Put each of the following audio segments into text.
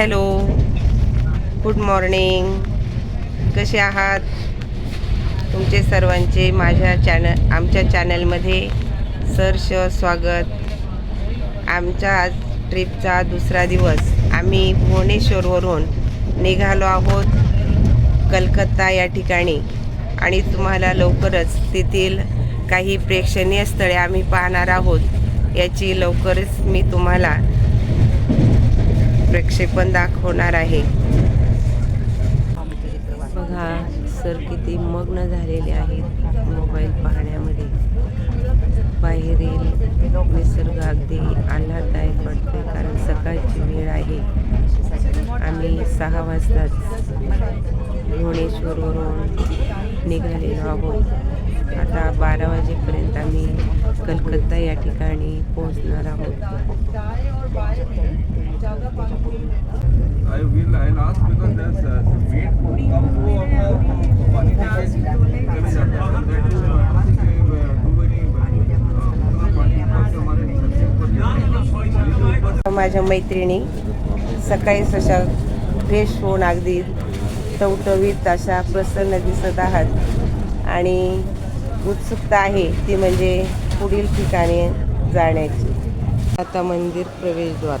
Hello. Good morning कसे आहात? तुमचे सर्वांचे माझ्या चॅनल आमच्या चॅनलमध्ये सहर्ष स्वागत. आमच्या आज ट्रिपचा दुसरा दिवस. आम्ही भुवनेश्वरवरून निघालो आहोत कलकत्ता या ठिकाणी. आणि तुम्हाला लवकरच तेथील काही प्रेक्षणीय स्थळे आम्ही पाहणार आहोत. याची लवकरच मी तुम्हाला प्रक्षेपण दाखवणार आहे. बघा सर किती मग्न झालेले आहेत मोबाईल पाहण्यामध्ये. बाहेरील निसर्ग अगदी आल्हाददायक वाटते कारण सकाळची वेळ आहे. आम्ही सहा वाजताच भुवनेश्वरवरून निघालेलो आहोत. आता बारा वाजेपर्यंत आम्ही कलकत्ता या ठिकाणी पोहोचणार आहोत. माझ्या मैत्रिणी सकाळी अशा फ्रेश होऊन अगदी टवटवीत अशा प्रसन्न दिसत आहात. आणि उत्सुकता आहे ती म्हणजे पुढील ठिकाणी जाण्याची. आता मंदिर प्रवेशद्वार.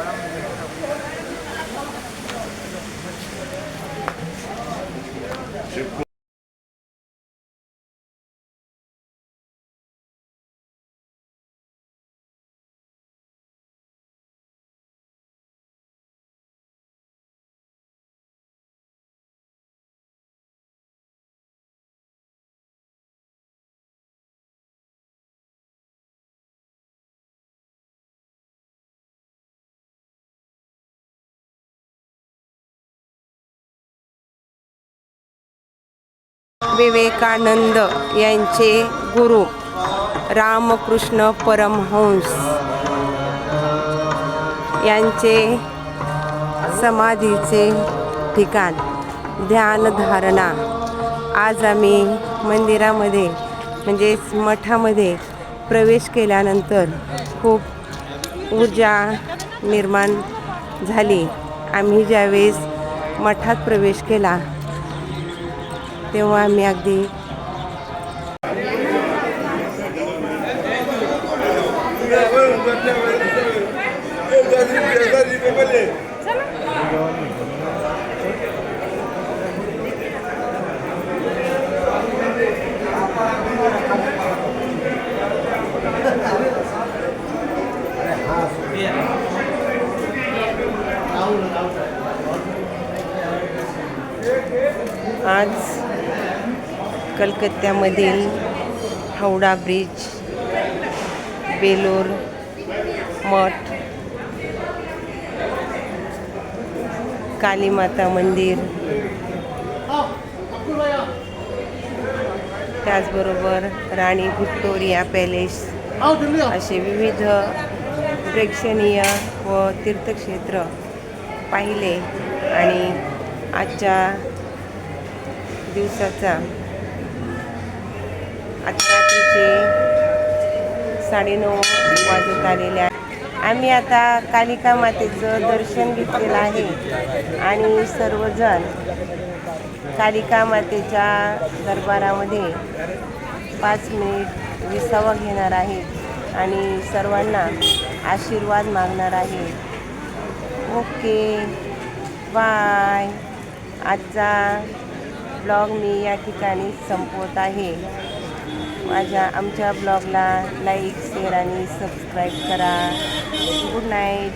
around the world. विवेकानंद यांचे गुरु रामकृष्ण परमहंस यांचे समाधीचे ठिकाण ध्यानधारणा आज आम्ही मंदिरामध्ये म्हणजेच मठामध्ये प्रवेश केल्यानंतर खूप ऊर्जा निर्माण झाली. आम्ही ज्यावेळेस मठात प्रवेश केला teu amigo. Antes. कलकत्त्यामधील हावडा ब्रिज बेलोर मठ कालीमाता मंदिर त्याचबरोबर राणी व्हिक्टोरिया पॅलेस असे विविध प्रेक्षणीय व तीर्थक्षेत्र पाहिले आणि आजच्या दिवसाचा आता रात्रीचे साडेनऊ वाजत आलेले आहे. आम्ही आता कालिका मातेचं दर्शन घेतलेलं आहे. आणि सर्वजण कालिका मातेच्या दरबारामध्ये पाच मिनिट विसावा घेणार आहे आणि सर्वांना आशीर्वाद मागणार आहे ओके बाय. आजचा ब्लॉग मी या ठिकाणी संपवत आहे. माझ्या आमच्या ब्लॉगला लाईक शेअर आणि सबस्क्राईब करा. Good night